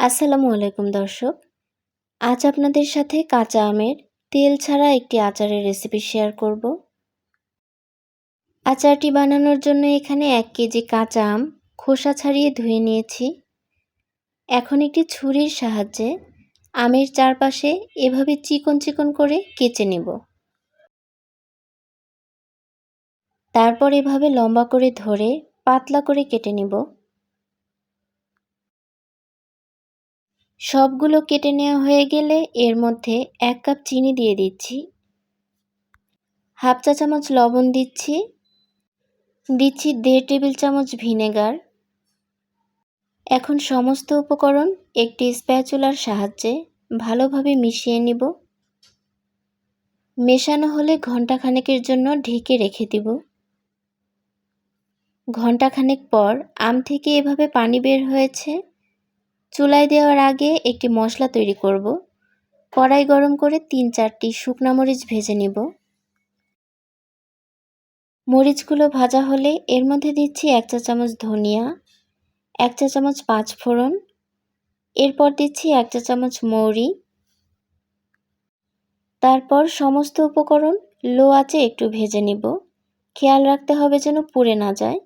আসসালামু আলাইকুম দর্শক। আজ আপনাদের সাথে কাঁচা আমের তেল ছাড়া একটি আচারের রেসিপি শেয়ার করব। আচারটি বানানোর জন্য এখানে এক কেজি কাঁচা আম খোসা ছাড়িয়ে ধুয়ে নিয়েছি। এখন একটি ছুরির সাহায্যে আমের চারপাশে এভাবে চিকন চিকন করে কেচে নেব। তারপর এভাবে লম্বা করে ধরে পাতলা করে কেটে নিব। সবগুলো কেটে নেওয়া হয়ে গেলে এর মধ্যে এক কাপ চিনি দিয়ে দিচ্ছি। হাফ চা চামচ লবণ দিচ্ছি। দিচ্ছি দেড় টেবিল চামচ ভিনেগার। এখন সমস্ত উপকরণ একটি স্প্যাচুলার সাহায্যে ভালোভাবে মিশিয়ে নিব। মেশানো হলে ঘণ্টাখানেকের জন্য ঢেকে রেখে দিব। ঘণ্টাখানেক পর আম থেকে এভাবে পানি বের হয়েছে। চুলায় দেওয়ার আগে একটি মশলা তৈরি করব। কড়াই গরম করে তিন চারটি শুকনা মরিচ ভেজে নিব। মরিচগুলো ভাজা হলে এর মধ্যে দিচ্ছি এক চা চামচ ধনিয়া, এক চা চামচ পাঁচ ফোড়ন, এরপর দিচ্ছি এক চা চামচ মৌরি। তারপর সমস্ত উপকরণ লো আঁচে একটু ভেজে নিব। খেয়াল রাখতে হবে যেন পুড়ে না যায়।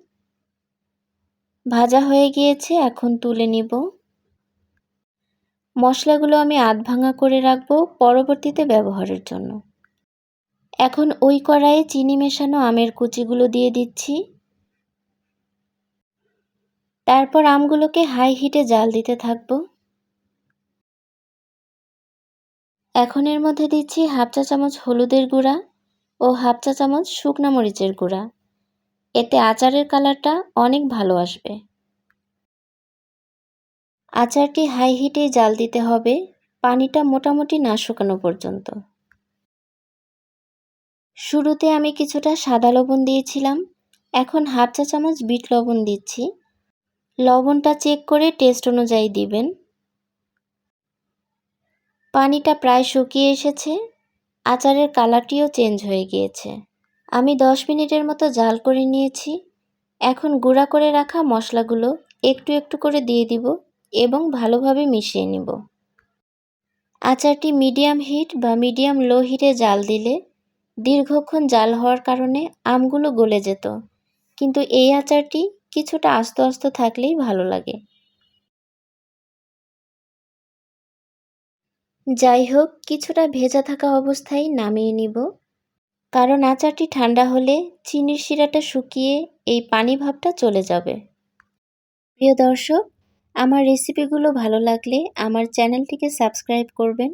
ভাজা হয়ে গিয়েছে, এখন তুলে নিব। মশলাগুলো আমি আধ ভাঙা করে রাখব পরবর্তীতে ব্যবহারের জন্য। এখন ওই কড়াইয়ে চিনি মেশানো আমের কুচিগুলো দিয়ে দিচ্ছি। তারপর আমগুলোকে হাই হিটে জাল দিতে থাকব। এখন এর মধ্যে দিচ্ছি হাফ চা চামচ হলুদের গুঁড়া ও হাফ চা চামচ শুকনা মরিচের গুঁড়া। এতে আচারের কালারটা অনেক ভালো আসবে। আচারটি হাই হিটেই জাল দিতে হবে, পানিটা মোটামুটি না শুকানো পর্যন্ত। শুরুতে আমি কিছুটা সাদা লবণ দিয়েছিলাম, এখন হাফ চা চামচ বিট লবণ দিচ্ছি। লবণটা চেক করে টেস্ট অনুযায়ী দিবেন। পানিটা প্রায় শুকিয়ে এসেছে, আচারের কালারটিও চেঞ্জ হয়ে গিয়েছে। আমি দশ মিনিটের মতো জাল করে নিয়েছি, এখন গুঁড়া করে রাখা মশলাগুলো একটু একটু করে দিয়ে দিব। এবং ভালোভাবে মিশিয়ে নিব। আচারটি মিডিয়াম হিট বা মিডিয়াম লো হিটে জাল দিলে দীর্ঘক্ষণ জাল হওয়ার কারণে আমগুলো গলে যেত। কিন্তু এই আচারটি কিছুটা আস্ত আস্ত থাকলেই ভালো লাগে। যাই হোক, কিছুটা ভেজা থাকা অবস্থায় নামিয়ে নিব। কারণ আচারটি ঠান্ডা হলে চিনির শিরাটা শুকিয়ে এই পানি ভাবটা চলে যাবে। প্রিয় দর্শক আমার রেসিপিগুলো ভালো লাগলে আমার চ্যানেলটিকে সাবস্ক্রাইব করবেন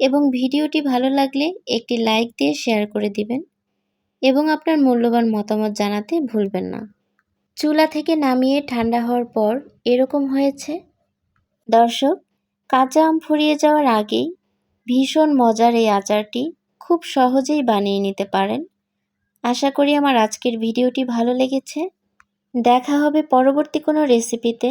এবং ভিডিওটি ভালো লাগলে একটি লাইক দিয়ে শেয়ার করে দিবেন এবং আপনার মূল্যবান মতামত জানাতে ভুলবেন না। চুলা থেকে নামিয়ে ঠান্ডা হওয়ার পর এরকম হয়েছে। দর্শক, কাঁচা আম ফুরিয়ে যাওয়ার আগেই ভীষণ মজার এই আচারটি খুব সহজেই বানিয়ে নিতে পারেন। আশা করি আমার আজকের ভিডিওটি ভালো লেগেছে। দেখা হবে পরবর্তী কোনো রেসিপিতে